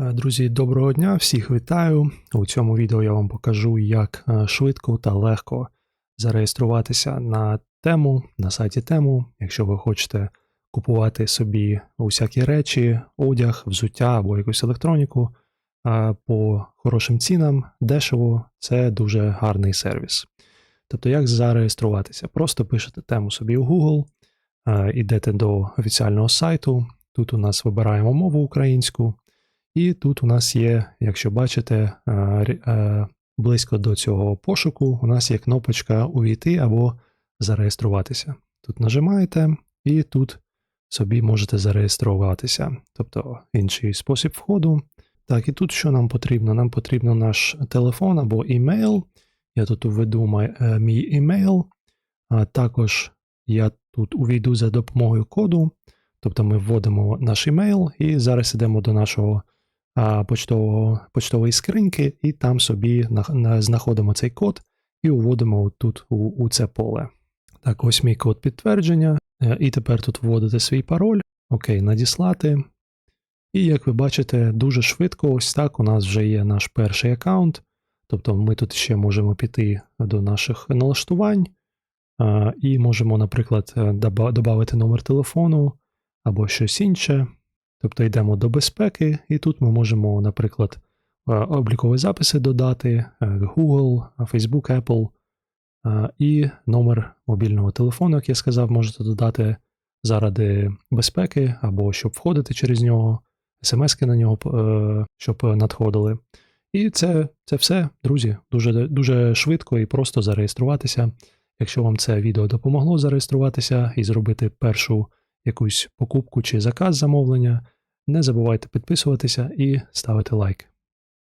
Е, Друзі, доброго дня! Всіх вітаю! У цьому відео я вам покажу, як е, швидко та легко зареєструватися на тему, на сайті тему, якщо ви хочете купувати собі усякі речі, одяг, взуття або якусь електроніку е, по хорошим цінам, дешево, це дуже гарний сервіс. Тобто, як зареєструватися? Просто пишете тему собі у Google, йдете до офіціального сайту. Тут у нас вибираємо мову українську. І тут у нас є, якщо бачите, е, е, близько до цього пошуку, у нас є кнопочка Увійти або зареєструватися. Тут нажимаєте, і тут собі можете зареєструватися, тобто інший спосіб входу. Так, і тут що нам потрібно? Нам потрібно наш телефон або імейл. Я тут введу е, мій імейл. Також я тут увійду за допомогою коду. Тобто ми вводимо наш імейл і зараз йдемо до нашого почтового, почтової скриньки, і там собі на, на- знаходимо цей код і вводимо тут у, у це поле. Так, ось мій код підтвердження. Е, І тепер тут вводите свій пароль. Окей, надіслати. І як ви бачите, дуже швидко, ось так у нас вже є наш перший аккаунт. Тобто ми тут ще можемо піти до наших налаштувань. І можемо, наприклад, додати номер телефону або щось інше. Тобто йдемо до безпеки, і тут ми можемо, наприклад, е, облікові записи додати, е, Google, Facebook, Apple е, і номер мобільного телефону, як я сказав, можете додати заради безпеки або щоб входити через нього, смски на нього, щоб надходили. І це, це все, друзі, дуже, дуже швидко і просто зареєструватися. Якщо вам це відео допомогло зареєструватися і зробити першу якусь покупку чи заказ замовлення, не забувайте підписуватися і ставити лайк.